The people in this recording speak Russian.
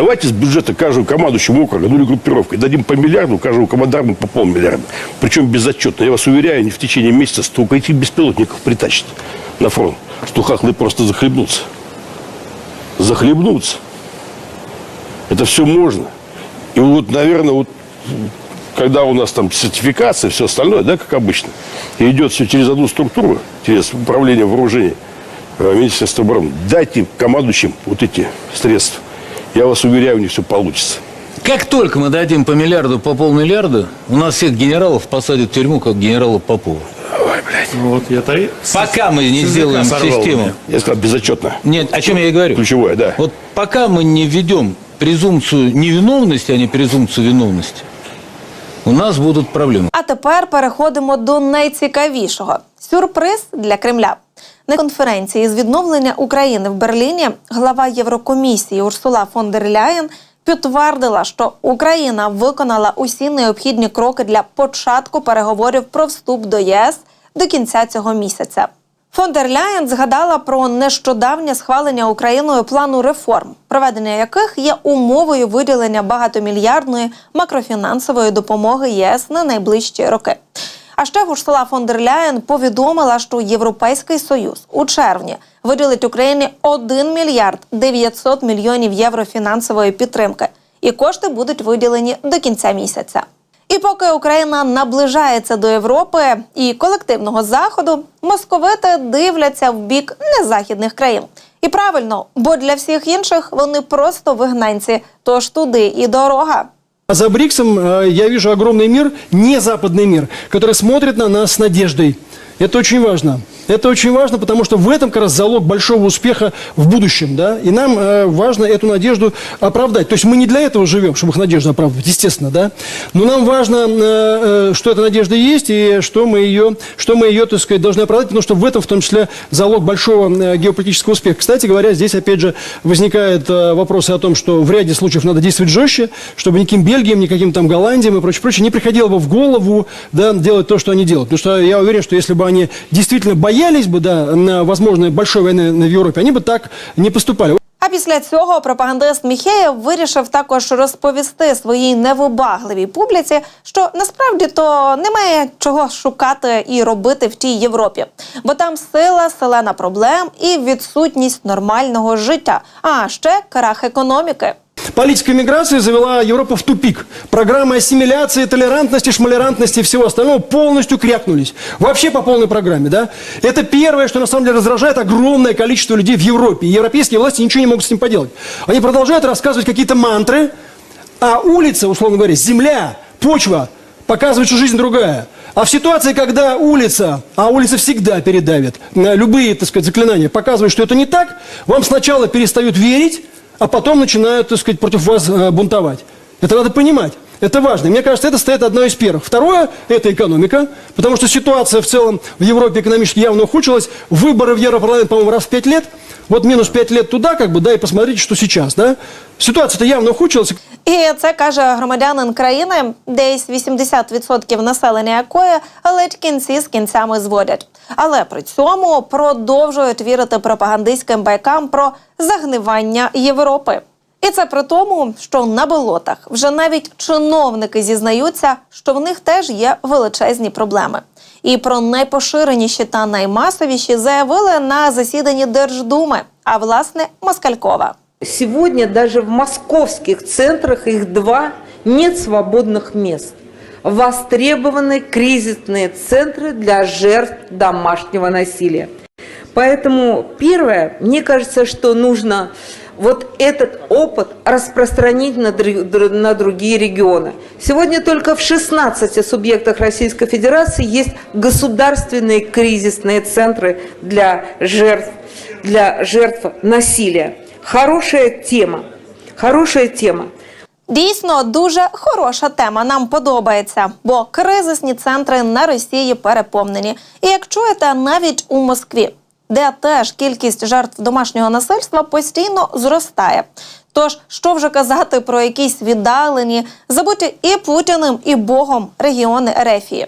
Давайте с бюджета каждому командующему округа, ну или группировкой, дадим по миллиарду, каждому командарму по полмиллиарда. Причем безотчетно. Я вас уверяю, не в течение месяца столько этих беспилотников притащат на фронт, что хахлы просто захлебнутся. Захлебнутся. Это все можно. И вот, наверное, вот когда у нас там сертификация, все остальное, да, как обычно, и идет все через одну структуру, через управление вооружений, э, Министерство обороны, дайте командующим вот эти средства. Я вас уверяю, у них все получится. Как только мы дадим по миллиарду, по полмиллиарда, у нас всех генералов посадят в тюрьму, как генерала Попова. Ой, блядь. Вот я-то и... Пока мы не сделаем систему. меня. Я сказал безотчетно. Нет, о чем я и говорю. Ключевое, да. Вот пока мы не введем презумпцию невиновности, а не презумпцию виновности, у нас будут проблемы. А тепер переходимо до найцікавішого сюрприз для Кремля. На конференції з відновлення України в Берліні глава Єврокомісії Урсула фон дер Ляєн підтвердила, що Україна виконала усі необхідні кроки для початку переговорів про вступ до ЄС до кінця цього місяця. Фон дер Ляєн згадала про нещодавнє схвалення Україною плану реформ, проведення яких є умовою виділення багатомільярдної макрофінансової допомоги ЄС на найближчі роки. А ще Урсула фон дер Ляєн повідомила, що Європейський Союз у червні виділить Україні 1 мільярд 900 мільйонів євро фінансової підтримки, і кошти будуть виділені до кінця місяця. І поки Україна наближається до Європи і колективного заходу, московити дивляться в бік незахідних країн. І правильно, бо для всіх інших вони просто вигнанці, тож туди і дорога. А за БРИКСом э, я вижу огромный мир, не западный мир, который смотрит на нас с надеждой. Это очень важно. Это очень важно, потому что в этом как раз залог большого успеха в будущем. Да? И нам э, важно эту надежду оправдать. То есть мы не для этого живем, чтобы их надежду оправдывать, естественно. Да? Но нам важно, э, э, что эта надежда есть и что мы ее, что мы ее так сказать, должны оправдать, потому что в этом в том числе залог большого э, геополитического успеха. Кстати говоря, здесь опять же возникают э, вопросы о том, что в ряде случаев надо действовать жестче, чтобы никаким Бельгиям, никаким там Голландиям и прочее, прочее не приходило бы в голову да, делать то, что они делают. Потому что я уверен, что если бы они действительно боялись бы да, на возможной большой войны в Европе, они бы так не поступали. А після цього пропагандист Міхеєв вирішив також розповісти своїй невибагливій публіці, що насправді то немає чого шукати і робити в тій Європі, бо там сила, селена проблем і відсутність нормального життя, а ще крах економіки. Политика миграции завела Европу в тупик. Программы ассимиляции, толерантности, шмалерантности и всего остального полностью крякнулись. Вообще по полной программе, да? Это первое, что на самом деле раздражает огромное количество людей в Европе. И европейские власти ничего не могут с ним поделать. Они продолжают рассказывать какие-то мантры, а улица, условно говоря, земля, почва показывает, что жизнь другая. А в ситуации, когда улица, а улица всегда передавит, любые, так сказать, заклинания, показывают, что это не так, вам сначала перестают верить, а потом начинают, так сказать, против вас э, бунтовать. Это надо понимать. Это важно. Мне кажется, это стоит одно из первых. Второе – это экономика, потому что ситуация в целом в Европе экономически явно ухудшилась. Выборы в Европарламент, по-моему, раз в пять лет. Вот минус пять лет туда, как бы, да, и посмотрите, что сейчас, да. Ситуация-то явно ухудшилась. І це каже громадянин країни, десь 80% населення якої ледь кінці з кінцями зводять. Але при цьому продовжують вірити пропагандистським байкам про загнивання Європи. І це при тому, що на болотах вже навіть чиновники зізнаються, що в них теж є величезні проблеми. І про найпоширеніші та наймасовіші заявили на засіданні Держдуми, а власне Москалькова. Сегодня даже в московских центрах, их два, нет свободных мест. Востребованы кризисные центры для жертв домашнего насилия. Поэтому первое, мне кажется, что нужно вот этот опыт распространить на, на другие регионы. Сегодня только в 16 субъектах Российской Федерации есть государственные кризисные центры для жертв, для жертв насилия. Хорошая тема. Хорошая тема. Дійсно, дуже хороша тема. Нам подобається, бо кризисні центри на Росії переповнені. І як чуєте, навіть у Москві, де теж кількість жертв домашнього насильства постійно зростає. Тож, що вже казати про якісь віддалені, забуті і Путіним, і Богом регіони Ерефії.